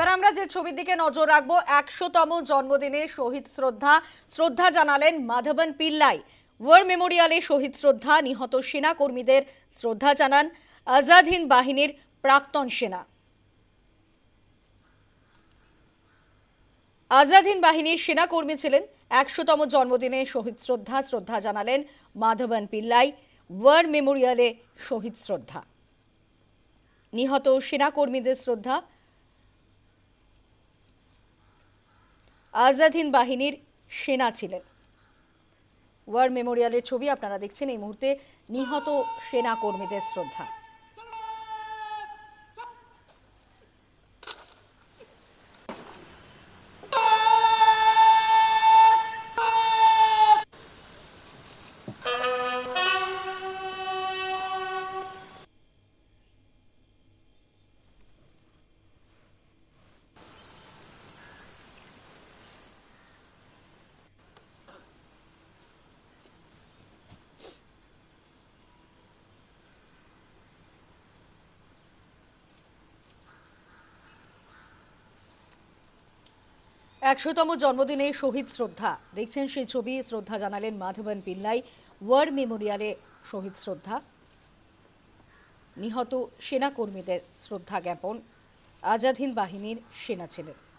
এবার আমরা যে ছবির দিকে নজর রাখব, একশোতম জন্মদিনে শহীদ শ্রদ্ধা। শ্রদ্ধা জানালেন মাধবন পিল্লাই। ওয়ার মেমোরিয়ালে শহীদ শ্রদ্ধা, নিহত সেনা কর্মীদের শ্রদ্ধা জানান। আজাদ হিন্দ বাহিনীর প্রাক্তন সেনা। আজাদ হিন্দ বাহিনীর সেনাকর্মী ছিলেন। একশোতম জন্মদিনে শহীদ শ্রদ্ধা শ্রদ্ধা জানালেন মাধবন পিল্লাই। ওয়ার মেমোরিয়ালে শহীদ শ্রদ্ধা। নিহত সেনাকর্মীদের শ্রদ্ধা। আজাদ হিন্দ বাহিনীর সেনা ছিলেন। ওয়ার মেমোরিয়ালের ছবি আপনারা দেখছেন, এই মুহূর্তে নিহত সেনা কর্মীদের শ্রদ্ধা। একশোতম জন্মদিনে শহীদ শ্রদ্ধা। দেখছেন সেই ছবি, শ্রদ্ধা জানালেন মাধবন পিল্লাই। ওয়ার মেমোরিয়ালে শহীদ শ্রদ্ধা। নিহত সেনাকর্মীদের শ্রদ্ধা জ্ঞাপন। আজাদ হিন্দ বাহিনীর সেনা ছিলেন